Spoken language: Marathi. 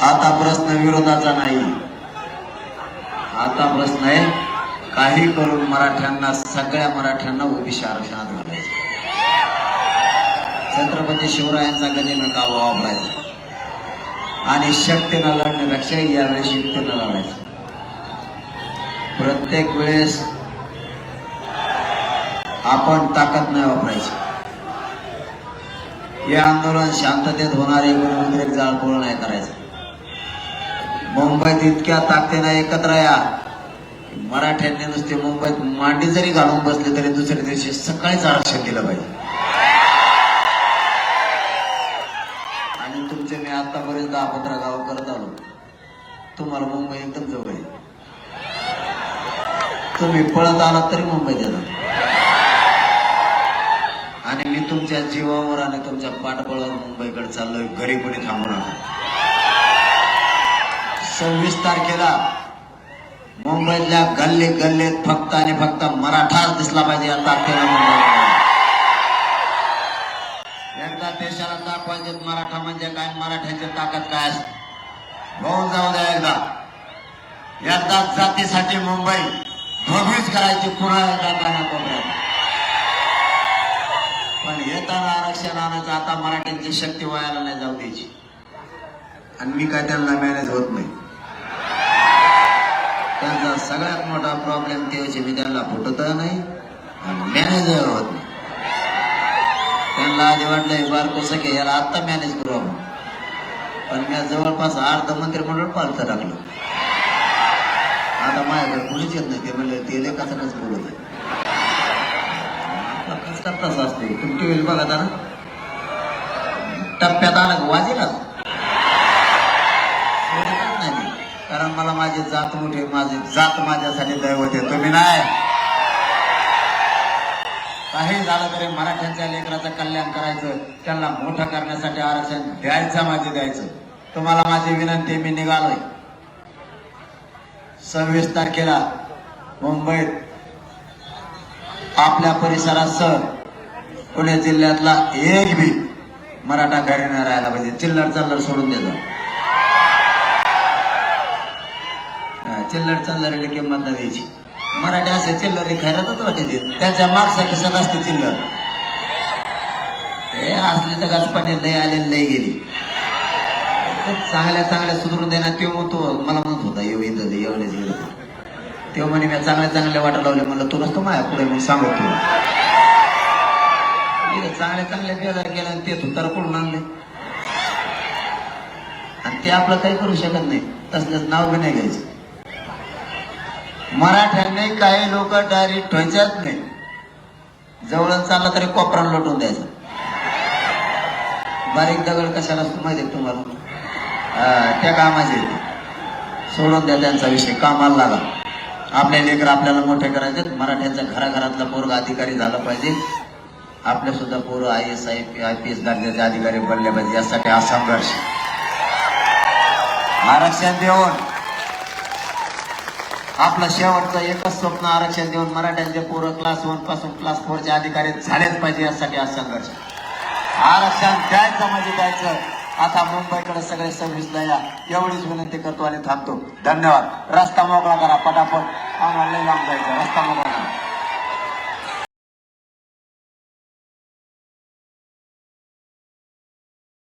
आता प्रश्न विरोधाचा नाही. आता प्रश्न आहे काही करून मराठ्यांना सगळ्या मराठ्यांना ओबीसी आरक्षणात घालायचं छत्रपती शिवरायांचा गजेनं नका वापरायचा आणि शक्तीनं लढण्यापेक्षा यावेळेस युक्तीनं लढायचं. प्रत्येक वेळेस आपण ताकद नाही वापरायची. हे आंदोलन शांततेत होणारे गुण उद्रेक जाळपोळ नाही करायचं. मुंबईत इतक्या ताकदीनं एकत्र या. मराठ्यांनी नुसते मुंबईत मांडी जरी घालून बसले तरी दुसऱ्या दिवशी सकाळीच आरक्षण दिलं पाहिजे. आणि तुमचे मी आतापर्यंत दहा पंधरा गाव करत आलो तुम्हाला मुंबई एकदम जवळ आहे. तुम्ही पळत आलात तरी मुंबईत येतात आणि मी तुमच्या जीवावर आणि तुमच्या पाठबळावर मुंबईकडे चाललोय घरी कोणी थांबू नका सव्वीस तारखेला मुंबईतल्या गल्ली गल्लीत फक्त आणि फक्त मराठाच दिसला पाहिजे या तारखेला एकदा देशाला दाखवायचे मराठा म्हणजे काय? मराठ्याची ताकद काय असते? होऊन जाऊ द्या एकदा. एकदा जातीसाठी मुंबई भव्यच करायची पुन्हा एकदा कानाकोपऱ्यात पण येताना आरक्षण आणायचं आता मराठ्यांची शक्ती व्हायला नाही जाऊ द्यायची. आणि मी काय त्यांना मॅनेज होत नाही. त्यांचा सगळ्यात मोठा प्रॉब्लेम ते मी त्यांना फुटत नाही आणि मॅनेज होत नाही. त्यांना आधी वाटलंय बारको सखे याला आत्ता मॅनेज करू आपण. पण मी जवळपास अर्ध मंत्रिमंडळ पालतं टाकलं. आता माझ्याकडे कुणीच येत नाही ते म्हणलं ते लेखाचं बोलत आहे. आपला करताच असते? तुमची होईल बघा आता ना टप्प्यात आला का वाजेलाच सोडतच नाही मी. कारण मला माझी जात मोठी माझी जात माझ्यासाठी दैवत आहे तुम्ही नाही? काही झालं तरी मराठ्यांच्या लेकराचं कल्याण करायचं त्यांना मोठं करण्यासाठी आरक्षण द्यायचं माझे द्यायचं. तुम्हाला माझी विनंती मी निघालोय. सव्वीस तारखेला मुंबईत आपल्या परिसरासह पुणे जिल्ह्यातला एक बी मराठा घरी नाही राहायला पाहिजे. चिल्लर चल्लर सोडून देतो. चिल्लर चल्लर किंमत न द्यायची. मराठी असे चिल्लर खैरातच वाटायचे त्यांच्या मागचा खिसा असते चिल्लर. हे असले तर गाजपाने लय आले लय गेली. चांगल्या चांगल्या सुधरून देणार ते तो मला म्हणत होता येऊ येत एवढेच गेलं तेव्हा म्हणे मी चांगल्या चांगल्या वाटा लावले म्हणलं तू नसतो माया पुढे मग सांगू तू चांगल्या चांगल्या बेजार केला आणि ते सुतार कुठून आणले. आणि ते आपलं काही करू शकत नाही. तसलंच नाव बी नाही घ्यायचं. मराठ्यांनी काही लोक डायरेक्ट ठेवायच्याच नाही. जवळ चालला तरी कोपरा लोटून द्यायचा. बारीक दगड कशाला असतो माहिती आहे तुम्हाला? त्या कामाचे सोडून द्या त्यांचा विषय कामाला लागा. आपले लेकर आपल्याला मोठे करायचे मराठ्यांचा घराघरातला पोरग अधिकारी झाला पाहिजे. आपले सुद्धा पोरं I S I P I P S दर्जाचे अधिकारी बनले पाहिजे. यासाठी हा संघर्ष. आरक्षण देऊन आपला शेवटचं एकच स्वप्न आरक्षण देऊन मराठ्यांचे पोरं क्लास वनपासून क्लास फोरचे अधिकारी झालेच पाहिजे यासाठी हा संघर्ष. आरक्षण द्यायचं म्हणजे द्यायचं. आता मुंबईकडे सगळे सर्व्हिसला या एवढीच विनंती करतो आणि थांबतो. धन्यवाद. रस्ता मोकळा करा पटापट. आम्हाला लांब जायचं रस्ता मोकळा